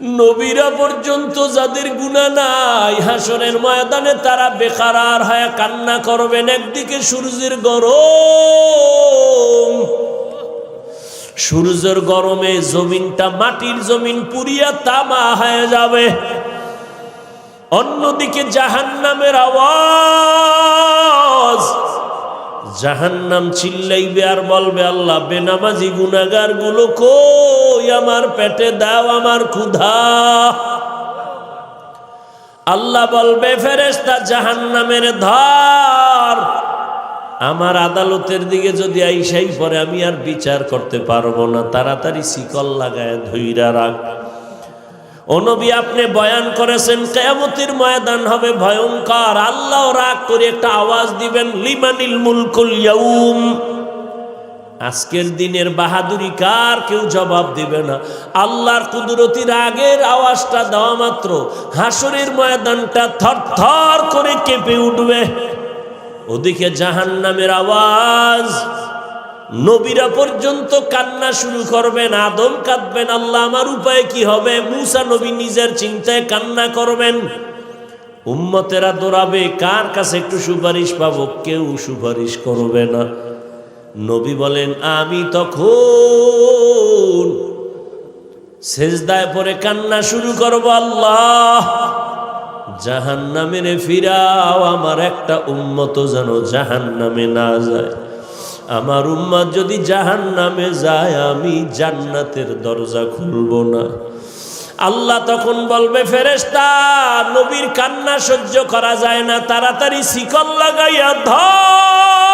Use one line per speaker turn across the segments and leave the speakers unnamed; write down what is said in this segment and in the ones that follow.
নবীরা পর্যন্ত যাদের গুণা নাই হাসনের ময়দানে তারা বেকারার হয়ে কান্না করবেন। একদিকে সূর্যের গরম, সূর্যের গরমে জমিনটা, মাটির জমিন পুরিয়া তামা হয়ে যাবে। অন্যদিকে জাহান্নামের আওয়াজ, জাহান্নাম চিল্লাইবে আর বলবে, আল্লাহ, বেনামাজি গুনাগারগুলো কই আমার পেটে দাও আমার ক্ষুধা। আল্লাহ বলবে ফেরেস্তা জাহান্নামের ধর। আমার আদালতের দিকে যদি আইসাই পরে আমি আর বিচার করতে পারব না, তাড়াতাড়ি শিকল লাগায় ধৈরা রাখ। অনবী আপনি বয়ান করেছেন, কেয়ামতির ময়দান হবে ভয়ঙ্কর আল্লাহ রাগ করে একটা আওয়াজ দিবেন, লিমানিল মুলকুল ইয়াউম। আজকের দিনের বাহাদুরি কার? কেউ জবাব দিবে না। আল্লাহর কুদরতির আগের আওয়াজটা দেওয়া মাত্র। হাসরের ময়দানটা থর থর করে কেঁপে উঠবে। ওদিকে জাহান্নামের আওয়াজ। নবীরা পর্যন্ত কান্না শুরু করবেন, আদম কাঁদবেন, আল্লাহ আমার উপায় কি হবে? মুসা নবী নিজের চিন্তায় কান্না করবেন। উম্মতেরা দৌড়াবে, কার কাছে একটু সুপারিশ পাবো? কেউ সুপারিশ করবে না। নবী বলেন, আমি তখন সেজদায় পরে কান্না শুরু করব আল্লাহ। জাহান নামে ফিরাও আমার একটা উম্মত যেন জাহান নামে না যায়। আমার উম্মাদ যদি জাহান নামে যায়, আমি জান্নাতের দরজা খুলব না। আল্লাহ তখন বলবে ফেরেস্তা নবীর কান্না সহ্য করা যায় না। তাড়াতাড়ি শিকল লাগাইয়া ধর।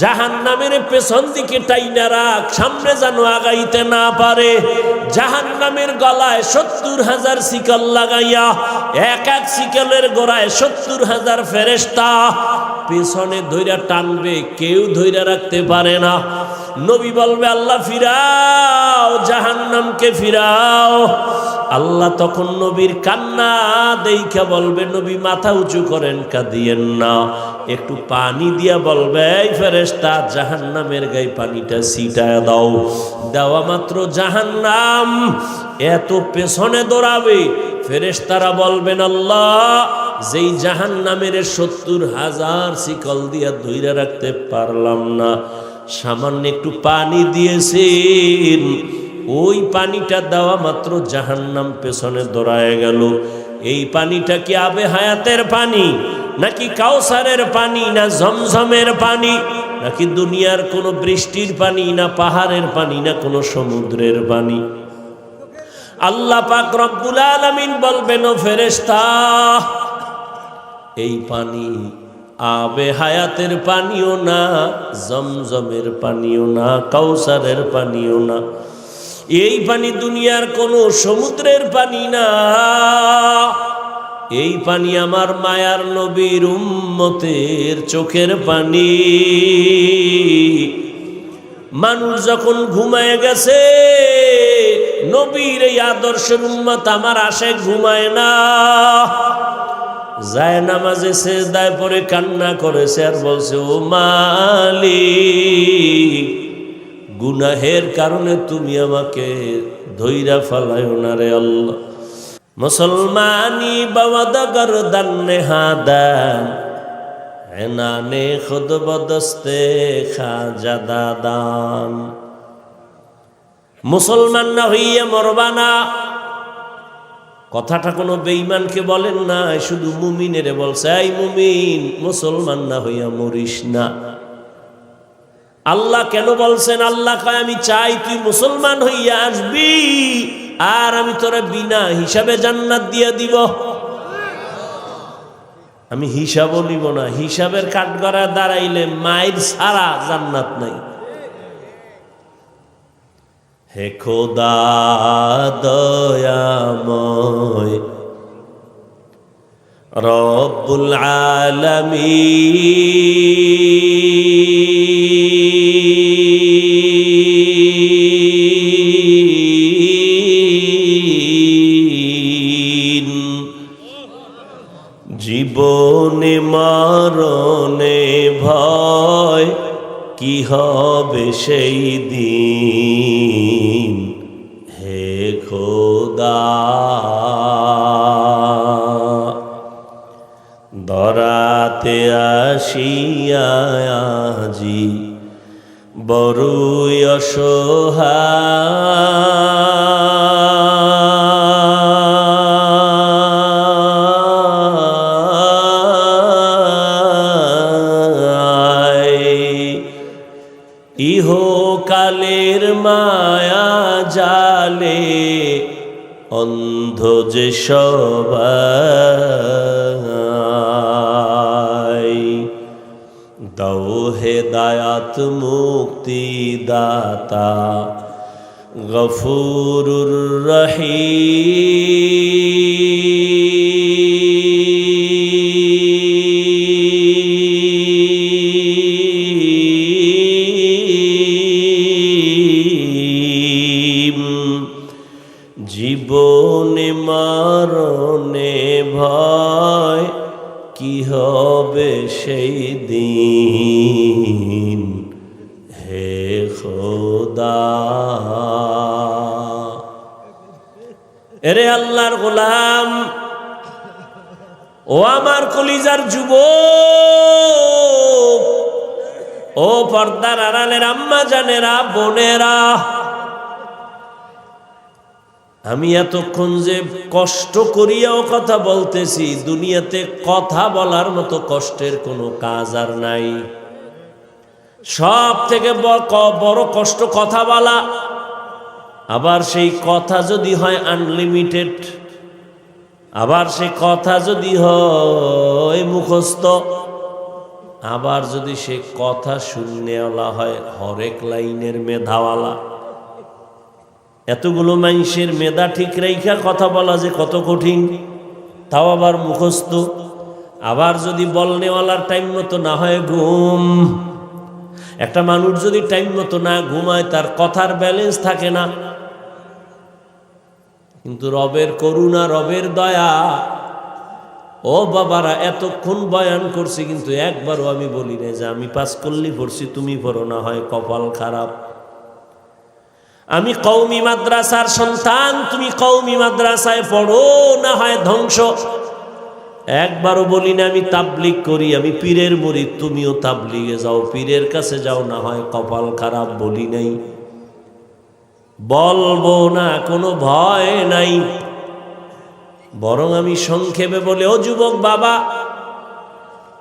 জাহান নামের পেছন দিকে টাইনা রাখ, সামনে যেন আগাইতে না পারে। জাহান নামের গলায় সত্তর হাজার শিকল লাগাইয়া, এক এক শিকলের গোড়ায় সত্তর হাজার ফেরেস্তা পেছনে ধৈরা টানবে, কেউ ধৈরা রাখতে পারে না। নবী বলবে, আল্লাহ, ফিরাও, জাহান্নামকে ফিরাও। আল্লাহ তখন নবীর কান্না দেখা বলবে, নবী, মাথা উঁচু করেন, কাঁদিয়েন না। একটু পানি দিয়া বলবে, এই ফেরেস্তা জাহান্নামের গায়ে পানিটা ছিটায় দাও। দেওয়া মাত্র জাহান্নাম। এত পেছনে দৌড়াবে ফেরেস্তারা বলবেন, আল্লাহ, যেই জাহান নামের সত্তর হাজার শিকল দিয়া ধৈরা রাখতে পারলাম না, সামান্য একটু পানি দিয়েছেন। ওই পানিটা দেওয়া মাত্র জাহান্নাম পেছনে দৌড়ায় গেল। এই পানিটা কি আবে হায়াতের পানি? নাকি কাউসারের পানি না ঝমঝমের পানি, নাকি দুনিয়ার কোনো বৃষ্টির পানি না পাহাড়ের পানি না কোনো সমুদ্রের পানি? আল্লাহ পাক রব্বুল আলামিন বলবেন, ও ফেরেশতা, এই পানি আবে হায়াতের পানিও না, জমজমের পানিও না, কাউসারের পানিও না। এই পানি দুনিয়ার কোনো সমুদ্রের পানি না। এই পানি আমার মায়ার নবীর উম্মতের চোখের পানি। মানুষ যখন ঘুমায় গেছে, নবীর এই আদর্শের উম্মত আমার আশে ঘুমায় না। যায় নামাজে সেজদায় পরে কান্না করেছে আর বলছে, ও মালি গুনাহের কারণে তুমি আমাকে ধৈরা ফালায় না রে আল্লাহ। মুসলমানি বাবাদা গরদান নেহাদান এনানে খুদ বদস্তে খাজা দাদান মুসলমান না হইয়া মরবানা কথাটা কোনো বেঈমানকে বলেন না, শুধু মুমিনের বলছে এই মুমিন, মুসলমান না হইয়া মরিস না। আল্লাহ কেন বলছেন, আল্লাহ কয়, আমি চাই তুই মুসলমান হইয়া আসবি। আর আমি তোরা বিনা হিসাবে জান্নাত দিয়া দিব। আমি হিসাবও নিব না, হিসাবের কাঠগড়া দাঁড়াইলে মায়ের সারা জান্নাত নাই। হে খোদা দয়াময়, রব্বুল আলামিন। জীবনে মরণে ভয় কি হবে সেই দিন? হে খোদা। দরাতে আসিয়াজি বড়ই অসহায়। ইহকালের মায়া জালে অন্ধ যে সবাই। দাও হেদায়াত মুক্তি দাতা গফুরুর রহিম। জীবনে মারণে ভয়, কি হবে সেই দিন? হে খোদা। এরে আল্লাহর গোলাম, ও আমার কলিজার যুব পর্দার আড়ালের আম্মা জানেরা, বোনেরা, আমি এতক্ষণ যে কষ্ট করিয়াও কথা বলতেছি, দুনিয়াতে কথা বলার মতো কষ্টের কোনো কাজ আর নাই। সব থেকে বড় কষ্ট কথা বলা। আবার সেই কথা যদি হয় আনলিমিটেড। আবার সেই কথা যদি হয় মুখস্থ। আবার যদি সে কথা শূন্যওয়ালা হয়, হরেক লাইনের মেধাওয়ালা। এতগুলো মানুষের মেধা ঠিক রেখা কথা বলা যে কত কঠিন, তাও আবার মুখস্থ। আবার যদি বলনেওয়ালার টাইম মতো না হয় ঘুম। একটা মানুষ যদি টাইম মতো না ঘুমায়, তার কথার ব্যালেন্স থাকে না। কিন্তু রবের করুণা, রবের দয়া ও বাবারা, এতক্ষণ বয়ান করছি, কিন্তু একবারও আমি বলি না যে আমি পাস করলি পড়ছি তুমি পড়ো না, হয় কপাল খারাপ। আমি কৌমি মাদ্রাসার সন্তান, তুমি কৌমি মাদ্রাসায় পড়ো, না হয় ধ্বংস। একবারও বলি না আমি তাবলিগ করি, আমি পীরের মরি তুমিও তাবলিগে যাও, পীরের কাছে যাও, না হয় কপাল খারাপ বলি নাই। বলব না, কোনো ভয় নাই। বরং আমি সংক্ষেপে বলে, ও যুবক বাবা,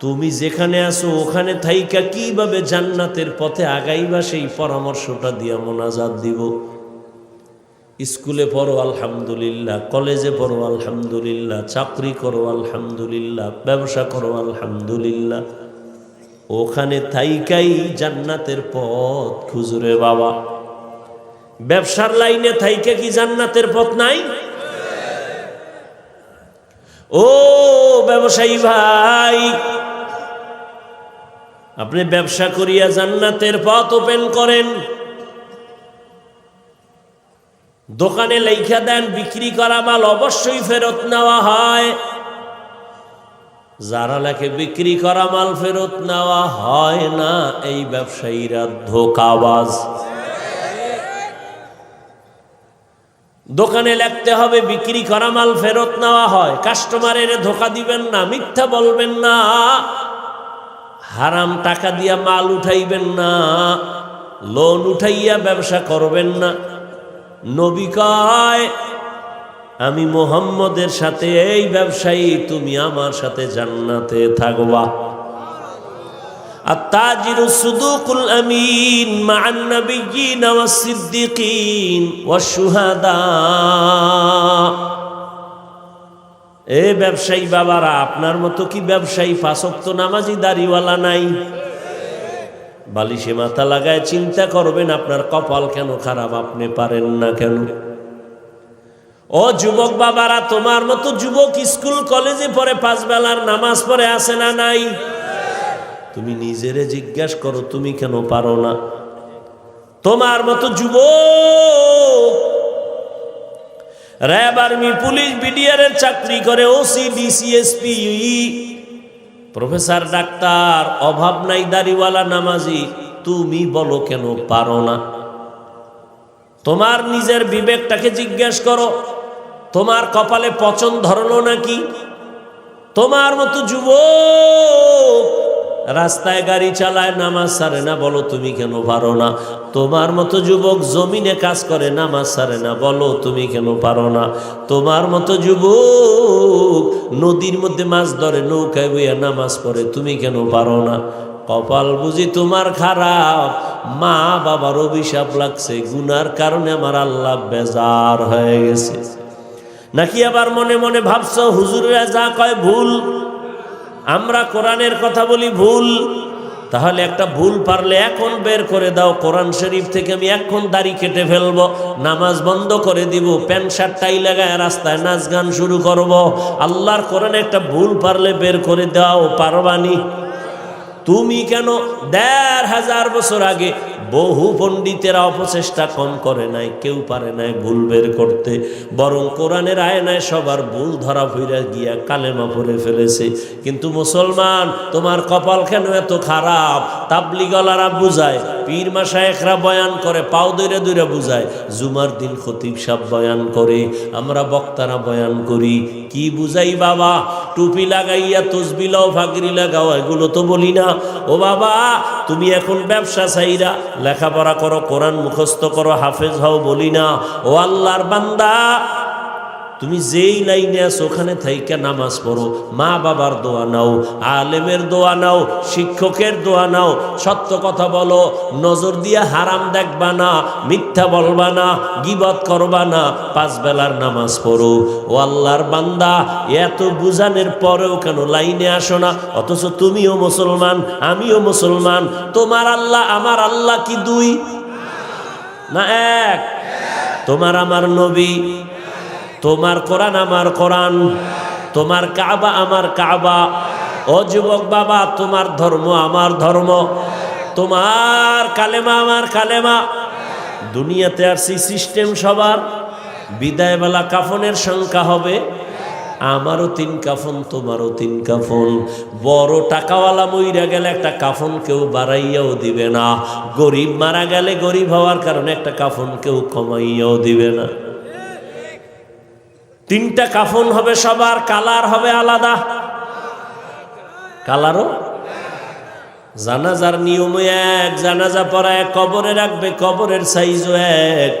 তুমি যেখানে আছো, ওখানে থাইকা কীভাবে জান্নাতের পথে আগাইবা? সেই পরামর্শটা দিয়া মোনাজাত দিব। স্কুলে পড়ো, আলহামদুলিল্লাহ। কলেজে পড়ো, আলহামদুলিল্লাহ। চাকরি করো, আলহামদুলিল্লাহ। ব্যবসা করো, আলহামদুলিল্লাহ। ওখানে থাইকাই জান্নাতের পথ খুজুরে বাবা। ব্যবসার লাইনে থাইকা কি জান্নাতের পথ নাই? ও ব্যবসায়ী ভাই, আপনি ব্যবসা করিয়া জান্নাতের পথ ওপেন করেন। দোকানে লেখা দেন, বিক্রি করা মাল অবশ্যই ফেরত নেওয়া হয়। যারা লেখে, বিক্রি করা মাল ফেরত নেওয়া হয় না, এই ব্যবসায়ীরা ধোকাবাজ। দোকানে লাগতে হবে, বিক্রি করা মাল ফেরত নেওয়া হয়। কাস্টমারের ধোকা দিবেন না, মিথ্যা বলবেন না। হারাম টাকা দিয়া মাল উঠাইবেন না, লোন উঠাইয়া ব্যবসা করবেন না। নবী কয়, আমি মোহাম্মদের সাথে এই ব্যবসায়ী, তুমি আমার সাথে জান্নাতে থাকবা। التاجر الصدوق الأمين مع النبيين والصديقين والشهداء এ ব্যবসায়ী বাবারা আপনার মতো কি ব্যবসায়ী ফাঁসক্ত নামাজি দাড়িওয়ালা নাই বালিশে মাথা লাগায় চিন্তা করবেন আপনার কপাল কেন খারাপ আপনি পারেন না কেন ও যুবক বাবারা তোমার মতো যুবক স্কুল কলেজে পড়ে পাঁচ বেলার নামাজ পড়ে আসে না নাই তুমি নিজেরে জিজ্ঞাসা করো, তুমি কেন পারো না? তোমার মতো যুব র্যাব আর্মি, পুলিশ, বিডিআরের চাকরি করে ওসি ডিসিএসপি প্রফেসর, ডাক্তার, অভাব নাই, দাড়িওয়ালা, নামাজি, তুমি বলো কেন পারো না? তোমার নিজের বিবেকটাকে জিজ্ঞেস করো, তোমার কপালে পচন ধরলো নাকি? তোমার মতো যুবক! রাস্তায় গাড়ি চালায়, নামাজ সারে না, বলো তুমি কেন পারো না? তোমার মতো যুবক জমিনে কাজ করে, নামাজ সারে না, বলো তুমি কেন পারো না? তোমার মতো যুবক নদীর মধ্যে মাছ ধরে, নৌকায় বইয়া নামাজ পড়ে, তুমি কেন পারো না? কপাল বুঝি তোমার খারাপ মা বাবার অভিশাপ লাগছে, গুনার কারণে আমার আল্লাহ বেজার হয়ে গেছে। নাকি আবার মনে মনে ভাবছ, হুজুরেরা যা কয় ভুল? আমরা কোরআনের কথা বলি ভুল, তাহলে একটা ভুল পারলে এখন বের করে দাও, কোরআন শরীফ থেকে আমি এখন দাড়ি কেটে ফেলব, নামাজ বন্ধ করে দিব, প্যান্ট শার্ট টাই লাগায় রাস্তায় নাচ গান শুরু করব। আল্লাহর কোরআনে একটা ভুল পারলে বের করে দাও পারবানি তুমি কেন দেড় হাজার বছর আগে বহু পণ্ডিতেরা অপচেষ্টা কম করে নাই, কেউ পারে নাই ভুল বের করতে। বরং কোরআনের আয়নায় সবার ভুল ধরা ফিরে গিয়া কালেমা পড়ে ফেলেছে। কিন্তু মুসলমান, তোমার কপাল কেন এত খারাপ? তাবলিগলারা বুঝায়, পীর মাসায়েকরা বয়ান করে, পাও দৈরে দৈরে বুঝায়, জুমার দিন খতিব সাহ বয়ান করে, আমরা বক্তারা বয়ান করি। কি বুঝাই বাবা? টুপি লাগাইয়া, তসবিলাও ফাগরি লাগাও, এগুলো তো বলি না। ও বাবা তুমি এখন ব্যবসা চাইরা লেখাপড়া করো, কোরআন মুখস্থ করো, হাফেজ হও, বলি না। ও আল্লাহর বান্দা তুমি যেই লাইনে আছো, ওখানে থাইকা নামাজ পড়ো। মা বাবার দোয়া নাও, আলেমের দোয়া নাও, শিক্ষকের দোয়া নাও, সত্য কথা বলো, নজর দিয়ে হারাম দেখবা না, মিথ্যা বলবা না, গিবত করবা না, পাঁচ বেলার নামাজ পড়ো। ও আল্লাহর বান্দা, এত বুঝানের পরেও কেন লাইনে আসো না? অথচ তুমিও মুসলমান, আমিও মুসলমান। তোমার আল্লাহ, আমার আল্লাহ কি দুই? না এক। তোমার আমার নবী। তোমার কোরআন আমার কোরআন, তোমার কাবা আমার কাবা। ও যুবক বাবা, তোমার ধর্ম আমার ধর্ম, তোমার কালেমা আমার কালেমা। দুনিয়াতে আর সেই সিস্টেম সবার, বিদায়বেলা কাফনের সংখ্যা হবে, আমারও তিন কাফন, তোমারও তিন কাফন। বড় টাকাওয়ালা মইরা গেলে একটা কাফন কেউ বাড়াইয়াও দিবে না। গরিব মারা গেলে গরিব হওয়ার কারণে একটা কাফন কেউ কমাইয়াও দিবে না। তিনটা কাফন হবে সবার, কালার হবে আলাদা। কালারও? জানাজার নিয়ম এক, জানাজা এক, কবরে রাখবে, কবরের সাইজও এক।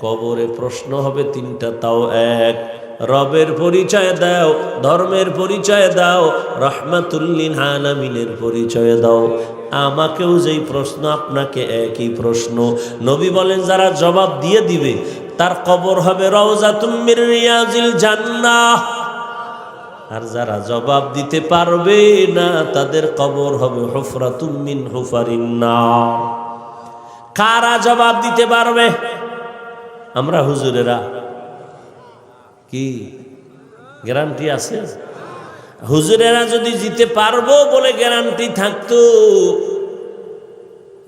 কবরে প্রশ্ন হবে তিনটা, তাও এক। রবের পরিচয় দাও, ধর্মের পরিচয় দাও রহমাতুল্লিন আলামিনের পরিচয় দাও। আমাকেও যেই প্রশ্ন, আপনাকে একই প্রশ্ন। নবী বলেন, যারা জবাব দিয়ে দিবে তার কবর হবে রওজাতুম্মির রিয়াজিল জান্নাহ। আর যারা জবাব দিতে পারবে না, তাদের কবর হবে হুফরাতুম্মিন হুফারিন্না কারা জবাব দিতে পারবে? আমরা হুজুরেরা। কি? গ্যারান্টি আছে? হুজুরেরা যদি জিতে পারব বলে গ্যারান্টি থাকতো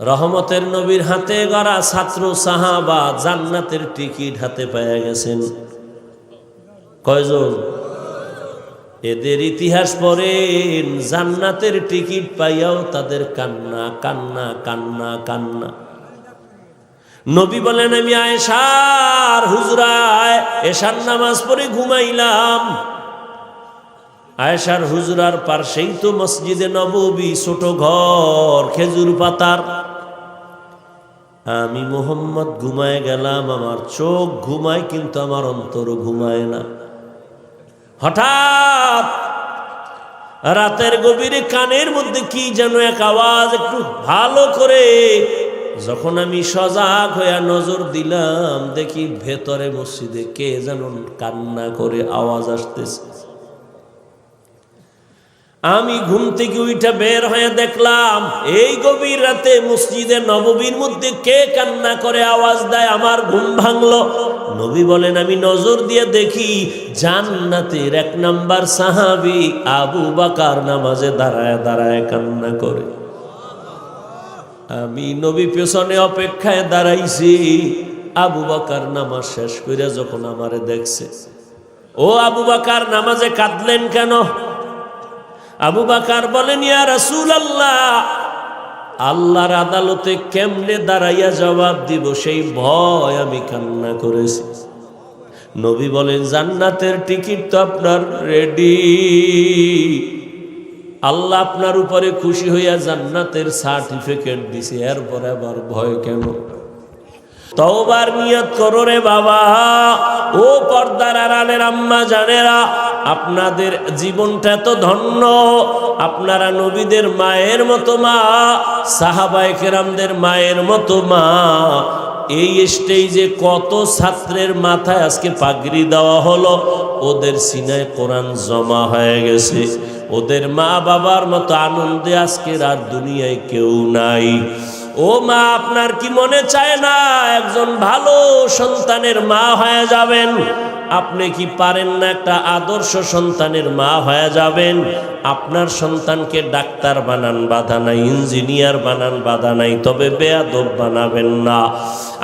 রহমতের নবীর হাতে গড়া ছাত্র সাহাবা জান্নাতের টিকিট হাতে পেয়ে গেছেন। কয়জন? এদের ইতিহাস পড়েন, জান্নাতের টিকিট পাইয়াও তাদের কান্না কান্না কান্না কান্না। নবী বলেন, আমি আয়েশার হুজরায় এশার নামাজ পড়ে ঘুমাইলাম। আয়েশার হুজরার পার্শ্বেই তো মসজিদে নববী, ছোট ঘর, খেজুর পাতার আমি মোহাম্মদ ঘুমায় গেলাম, আমার চোখ ঘুমায়, কিন্তু আমার অন্তর ঘুমায় না। হঠাৎ রাতের গভীরে কানের মধ্যে কি যেন এক আওয়াজ একটু ভালো করে যখন আমি সজাগ হইয়া নজর দিলাম, দেখি ভেতরে মসজিদে কে যেন কান্না করে আওয়াজ আসতেছে। আমি ঘুম থেকে উইটা বের হয়ে দেখলাম, এই গভীর রাতে মসজিদে নববীর মধ্যে কে কান্না করে আওয়াজ দেয়, আমার ঘুম ভাঙলো। নবী বলেন, আমি নজর দিয়ে দেখি জান্নাতের এক নাম্বার সাহাবি আবু বাকার নামাজে দাঁড়ায় দাঁড়ায় কান্না করে। আমি নবী পেছনে অপেক্ষায় দাঁড়াইছি, আবু বাকার নামাজ শেষ করে যখন আমারে দেখছে। ও আবু বাকার, নামাজে কাঁদলেন কেন? আবু বাকার বলেন, ইয়া রাসূল আল্লাহ আল্লাহর আদালতে কেমনে দাঁড়াইয়া জবাব দিব? সেই ভয় আমি কান্না করেছি। নবী বলেন, জান্নাতের টিকিট তো আপনার রেডি। আল্লাহ আপনার উপরে খুশি হইয়া জান্নাতের সার্টিফিকেট দিছে। এরপরে আবার ভয় কেন? তওবার নিয়ত করো রে বাবা। ও পর্দার আড়ালের আম্মা জানেরা আপনাদের জীবনটা তো ধন্য। আপনারা নবীদের মায়ের মতো মা, সাহাবায়ে কেরামদের মায়ের মতো মা। এই স্টেজে কত ছাত্রের মাথায় আজকে পাগড়ি দেওয়া হলো। ওদের সিনায় কোরআন জমা হয়ে গেছে। ওদের মা বাবার মতো আনন্দে আজকের আর দুনিয়ায় কেউ নাই। ও মা, আপনার কি মনে চায় না? একজন ভালো সন্তানের মা হয়ে যাবেন। আপনি কি পারেন না একটা আদর্শ সন্তানের মা হয়ে যাবেন? আপনার সন্তানকে ডাক্তার বানান, বাধা নাই, ইঞ্জিনিয়ার বানান, বাধা নাই, তবে বেয়াদব বানাবেন না।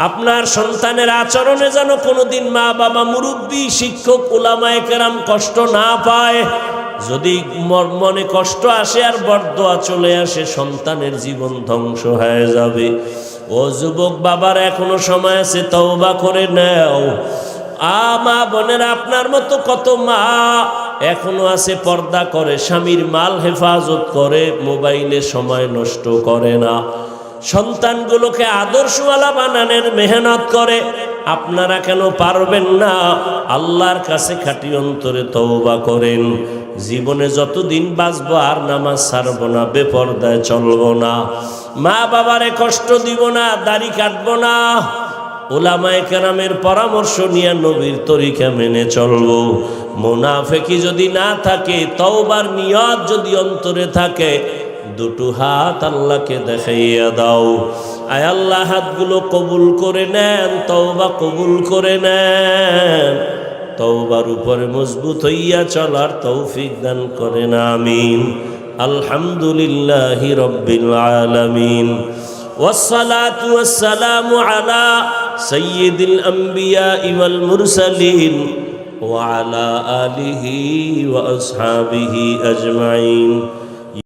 আপনার সন্তানের আচরণে যেন কোনোদিন মা বাবা মুরব্বী, শিক্ষক ওলামায় কেরাম কষ্ট না পায়। যদি মনে কষ্ট আসে আর বরদোয়া চলে আসে, সন্তানের জীবন ধ্বংস হয়ে যাবে। ও যুবক বাবার এখনও সময় আছে, তওবা করে নেও। আ, মা বোনেরা আপনার মতো কত মা এখনও আছে, পর্দা করে, স্বামীর মাল হেফাজত করে, মোবাইলে সময় নষ্ট করে না। সন্তানগুলোকে আদর্শওয়ালা বানানোর মেহনত করে, আপনারা কেন পারবেন না? আল্লাহর কাছে খাটি অন্তরে তওবা করেন। জীবনে যতদিন বাঁচবো, আর নামাজ ছাড়ব না, বেপর্দায় চলবো না। মা বাবারে কষ্ট দিব না, দাড়ি কাটবো না। ওলামায় কেরামের পরামর্শ নিয়ে নবীর তরিকা মেনে চলবো মোনাফেকি যদি না থাকে তওবার নিয়ত যদি অন্তরে থাকে দুটো হাত আল্লাহকে দেখাইয়া দাও আয় আল্লাহ হাতগুলো কবুল করে নেন তওবা কবুল করে নেন তওবার উপরে মজবুত হইয়া চলার তৌফিক দান করেন আমিন আলহামদুলিল্লাহ রব্বিল আলামিন والصلاة والسلام على سيد الأنبياء والمرسلين وعلى آله وأصحابه أجمعين.